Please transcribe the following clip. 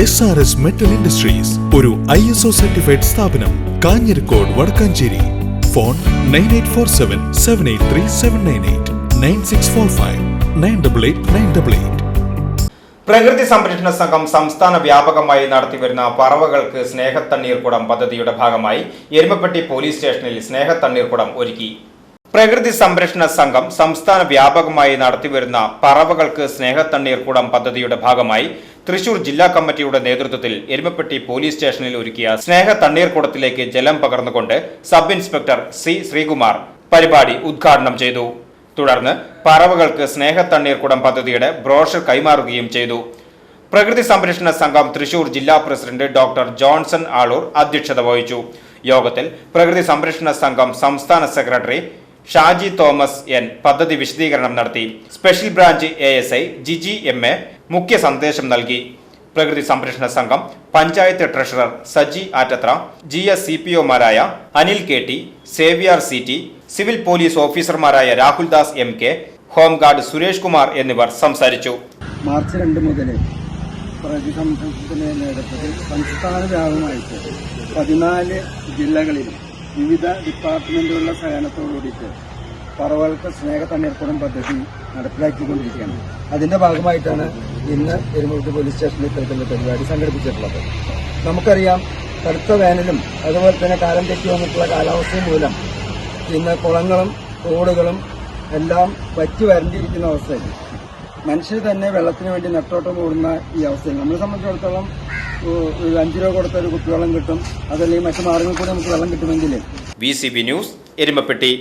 S R S metal industries ഒരു I S O certified സ്ഥാപനം Kanjirakode Vadakkanchery. Phone nine eight four seven seven eight three seven nine eight nine six four five nine double eight nine double eight പ്രകൃതി സംരക്ഷണ സംഘം സംസ്ഥാന വ്യാപകമായി നടത്തിവരുന്ന പറവകൾക്ക് സ്നേഹത്തണ്ണീർക്കുടം പദ്ധതിയുടെ ഭാഗമായി എരുമപ്പെട്ടി പോലീസ് സ്റ്റേഷനിൽ സ്നേഹത്തണ്ണീർക്കുടം ഒരുക്കി. പ്രകൃതി സംരക്ഷണ സംഘം സംസ്ഥാന വ്യാപകമായി നടത്തിവരുന്ന പറവകൾക്ക് സ്നേഹത്തണ്ണീർക്കുടം പദ്ധതിയുടെ ഭാഗമായി തൃശൂർ ജില്ലാ കമ്മിറ്റിയുടെ നേതൃത്വത്തിൽ എരുമപ്പെട്ടി പോലീസ് സ്റ്റേഷനിൽ ഒരുക്കിയ സ്നേഹ തണ്ണീർക്കുടത്തിലേക്ക് ജലം പകർന്നുകൊണ്ട് സബ് ഇൻസ്പെക്ടർ സി ശ്രീകുമാർ പരിപാടി ഉദ്ഘാടനം ചെയ്തു. തുടർന്ന് പറവകൾക്ക് സ്നേഹ തണ്ണീർക്കുടം പദ്ധതിയുടെ ബ്രോഷർ കൈമാറുകയും ചെയ്തു. പ്രകൃതി സംരക്ഷണ സംഘം തൃശൂർ ജില്ലാ പ്രസിഡന്റ് ഡോക്ടർ ജോൺസൺ ആളൂർ അധ്യക്ഷത വഹിച്ചു. യോഗത്തിൽ പ്രകൃതി സംരക്ഷണ സംഘം സംസ്ഥാന സെക്രട്ടറി ഷാജി തോമസ് എൻ പദ്ധതി വിശദീകരണം നടത്തി. Special branch A S I Giji M A മുഖ്യ സന്ദേശം നൽകി. പ്രകൃതി സംരക്ഷണ സംഘം panchayat treasurer Saji Attathara G S C P ഒമാരായ Anil K T Xavier C T civil police ഓഫീസർമാരായ Rahul Das M K home guard Suresh Kumar എന്നിവർ സംസാരിച്ചു. മാർച്ച് രണ്ട് മുതൽ പ്രകൃതി സംരക്ഷണത്തിന്റെ നേതൃത്വത്തിൽ സംസ്ഥാന വ്യാപകമായിട്ട് പതിനാല് ജില്ലകളിൽ വിവിധ ഡിപ്പാർട്ട്മെന്റുകളുടെ സഹകരണത്തോടുകൂടിയിട്ട് പറവകൾക്ക് സ്നേഹ തണ്ണീർക്കുടം പദ്ധതി നടപ്പിലാക്കിക്കൊണ്ടിരിക്കുകയാണ്. അതിന്റെ ഭാഗമായിട്ടാണ് ഇന്ന് എരുമുട്ടി പോലീസ് സ്റ്റേഷനിൽ ഇത്തരത്തിലുള്ള പരിപാടി സംഘടിപ്പിച്ചിട്ടുള്ളത്. നമുക്കറിയാം കടുത്ത വേനലും അതുപോലെ തന്നെ കാലം തെറ്റി വന്നിട്ടുള്ള കാലാവസ്ഥയും മൂലം ഇന്ന് കുളങ്ങളും തോടുകളും എല്ലാം വറ്റി വരണ്ടിരിക്കുന്ന അവസ്ഥയിൽ മനുഷ്യർ തന്നെ വെള്ളത്തിന് വേണ്ടി നെട്ടോട്ടം ഓടുന്ന ഈ അവസ്ഥയിൽ നമ്മളെ സംബന്ധിച്ചിടത്തോളം ഒരു അഞ്ച് രൂപ കൊടുത്ത ഒരു കുപ്പിവെള്ളം കിട്ടും. അതല്ലെങ്കിൽ മറ്റു മാർഗങ്ങൾ കൂടി നമുക്ക് വെള്ളം കിട്ടുമെങ്കിൽ V C B news Erumapetty.